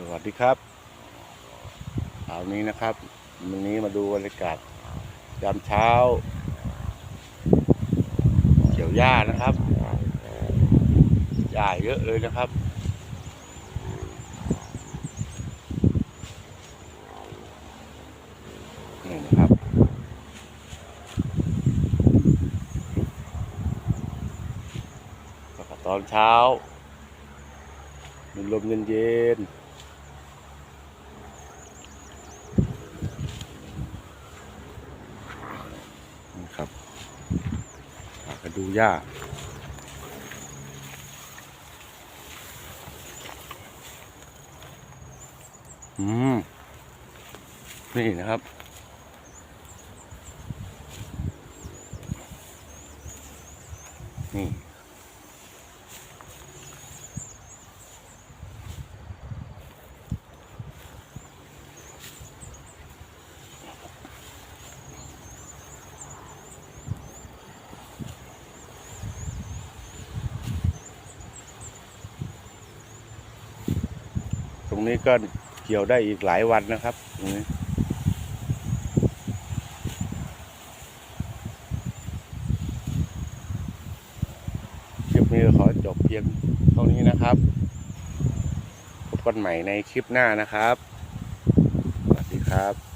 สวัสดีครับเช้านี้นะครับวันนี้มาดูบรรยากาศยามเช้าเกี่ยวหญ้านะครับหญ้าเยอะเลยนะครับนี่นะครับตอนเช้ามีลมเย็นๆ นี่ครับพาไปดูหญ้าอืม นี่นะครับ นี่ ตรงนี้ก็เกี่ยวได้อีกหลายวันนะครับตรงนี้คลิปนี้ขอจบเพียงเท่านี้นะครับพบกันใหม่ในคลิปหน้านะครับ สวัสดีครับ